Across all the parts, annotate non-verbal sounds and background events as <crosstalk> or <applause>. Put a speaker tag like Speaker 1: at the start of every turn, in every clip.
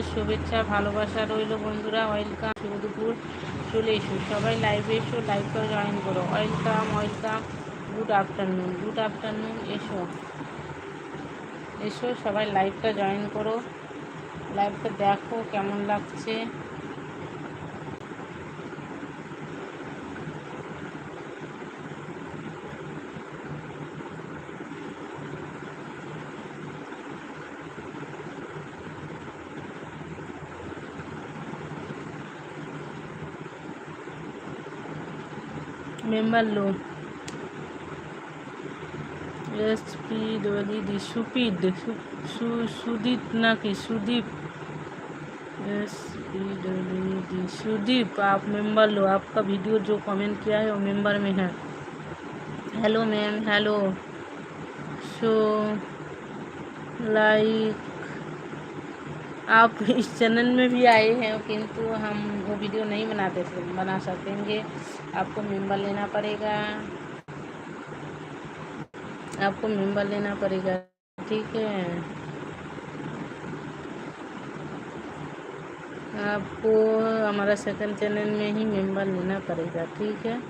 Speaker 1: শুভেচ্ছা, ভালোবাসা রইল বন্ধুরা। ওয়েলকাম শুভ দুপুর চলে এসো। সবাই লাইভে এসো লাইভটা জয়েন করো। Welcome welcome good afternoon good afternoon এসো। এসো, সবাই লাইভটা জয়েন করো। লাইভটা দেখো কেমন লাগছে। মেম্বার লো এসপি দিদি সুপিদ সু- সুদীপ নাকি সুদীপ एसपी डी सुदीप आप मेंबर लो आपका वीडियो जो कमेंट किया है वो मेंबर में है hello ma'am hello so like आप <laughs> इस चैनल में भी आए हैं, किंतु हम वो वीडियो नहीं बनाते बना सकेंगे आपको मेंबर लेना पड़ेगा। आपको मेंबर लेना पड़ेगा, ठीक है? आपको हमारा सेकंड चैनल में ही मेंबर लेना पड़ेगा, ठीक है?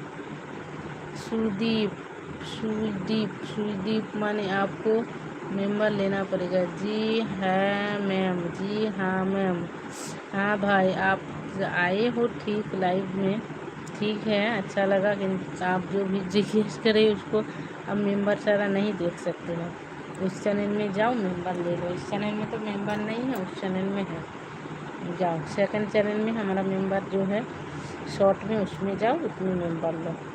Speaker 1: सुदीप सुदीप सुदीप माने आपको मेंबर लेना पड़ेगा। जी है, मैम। जी हाँ मैम। हाँ भाई, आप आए हो ठीक लाइव में। ठीक है अच्छा लगा कि आप जो भी जिज्ञेस करें उसको अब मेंबर सारा नहीं देख सकते हो। उस चैनल में जाओ मेंबर ले लो। इस चैनल में तो मेंबर नहीं है, उस चैनल में है। जाओ। सेकंड चैनल में हमारा मेंबर जो है शॉर्ट में उसमें जाओ, उसमें मेंबर लो।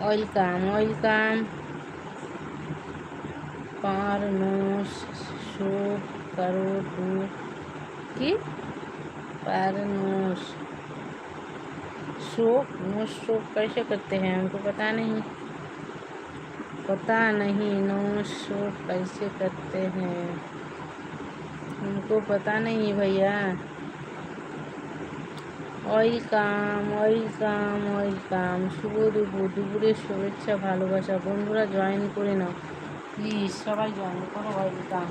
Speaker 1: ওয়েলকাম ওয়েলকাম পারনোস শোক করো টু কি पारनोस शोक नोस शोक कैसे करते हैं हमको पता नहीं पता नहीं नोस शोक कैसे करते हैं हमको पता नहीं भैया ওয়েলকাম ওয়েলকাম ওয়েলকাম শুভ দুপুর দুপুরের শুভেচ্ছা ভালোবাসা বন্ধুরা জয়েন করে নাও প্লিজ সবাই জয়েন করো welcome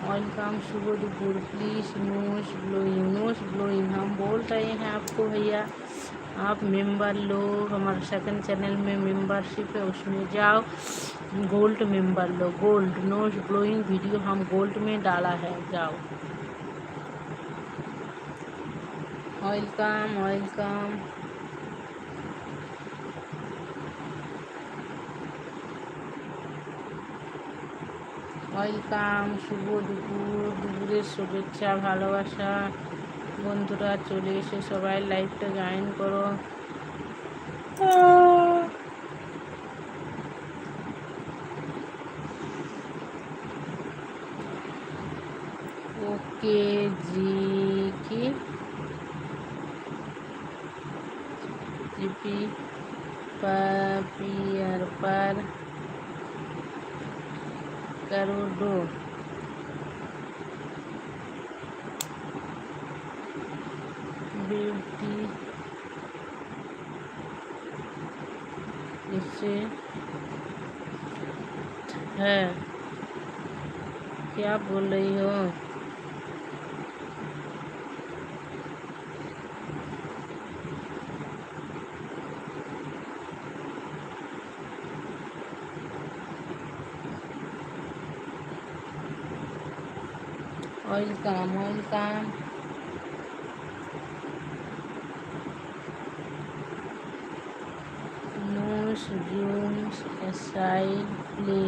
Speaker 1: welcome Shubh दुपुर please nose blowing nose blowing हम बोल रहे हैं आपको भैया आप मेंबर लो हमारे सेकंड चैनल में मेंबरशिप है उसमें जाओ गोल्ड मेंबर लो गोल्ड नोस ब्लोइंग वीडियो हम गोल्ड में डाला है जाओ ওয়েলকাম ওয়েলকাম ওয়েলকাম শুভ দুপুর, দুপুরের শুভেচ্ছা, ভালোবাসা। বন্ধুরা, চলে এসে সবাই লাইভটা জয়েন করো। ওকে জি কি? जीपी पियर पर करोड़ों ब्यूटी इससे है। क्या बोल रही हो? welcome welcome nose zoom side play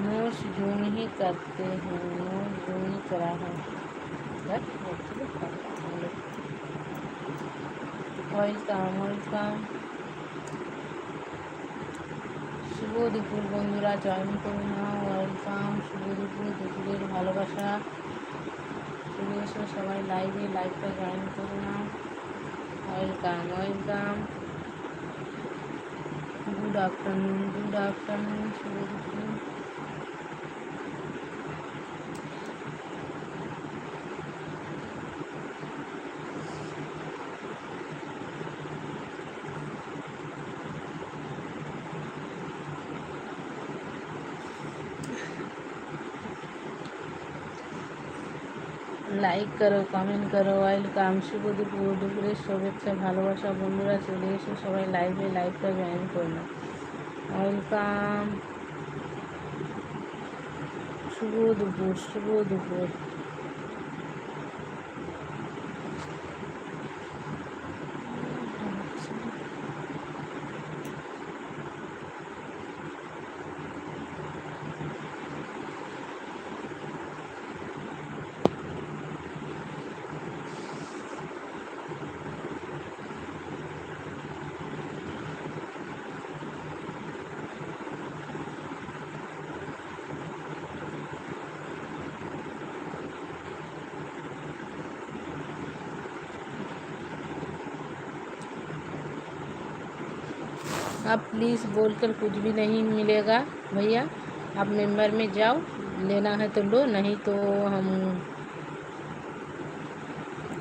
Speaker 1: nose zoom ही करते हैं नोस जूम ही करा है ওয়েলকাম ওয়েলকাম শুভ দুপুর বন্ধুরা জয়েন করে ওয়েলকাম শুভ দুপুর দুপুরের ভালোবাসা। চলে এসো সবাই লাইভে লাইভটা জয়েন করে নাও welcome welcome good afternoon good afternoon শুভ দুপুর লাইক করো কমেন্ট করো ওয়েলকাম শুভ দুপুর, দুপুরের শুভেচ্ছা, ভালোবাসা, বন্ধুরা, চলে এসে সবাই লাইভে লাইভটা জয়েন করল ওয়েলকাম শুভ দুপুর শুভ দুপুর। आप प्लीज़ बोलकर कुछ भी नहीं मिलेगा, भैया। आप मेंबर में जाओ, लेना है तो लो, नहीं तो हम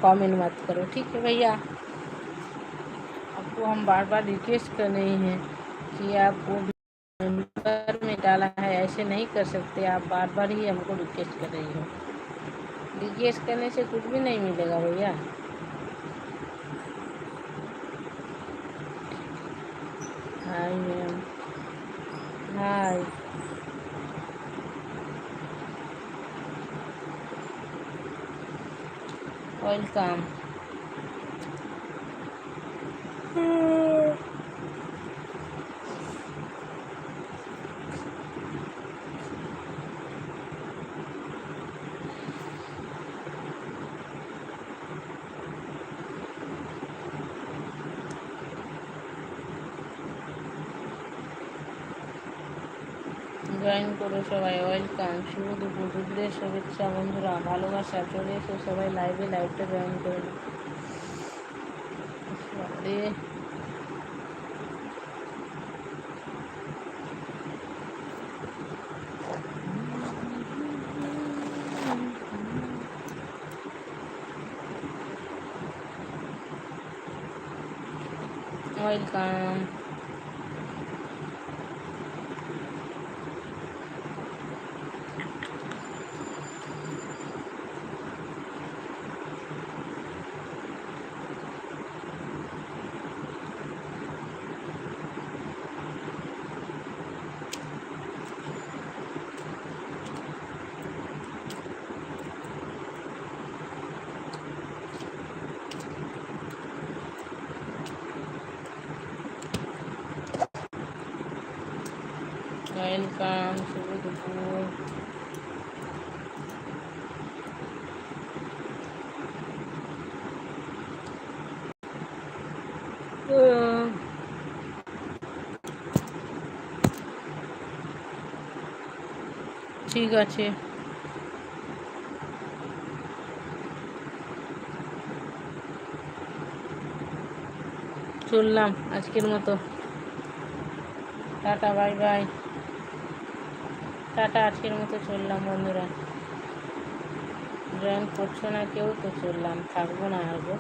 Speaker 1: कमेंट मत करो, ठीक है भैया? आपको हम बार बार रिक्वेस्ट कर रहे हैं कि आपको मेंबर में डाला है, ऐसे नहीं कर सकते, आप बार बार ही हमको रिक्वेस्ट कर रही हो। रिक्वेस्ट करने से कुछ भी नहीं मिलेगा, भैया। Hi ma'am hi welcome join করো সবাই ওয়েলকাম শুভ দুপুর দুপুরের শুভেচ্ছা বন্ধুরা ভালোবাসা চলে এসো সবাই লাইভে লাইভটা জয়েন করে নাও। বাবারে, ওয়েলকাম ওয়েলকাম শুভ দুপুর। ঠিক আছে। চললাম আজকের মতো। Tata bye bye. টাটা আজকের মতো চললাম বন্ধুরা। জয়েন করছ না কেউ? তো চললাম। থাকব না আর গো।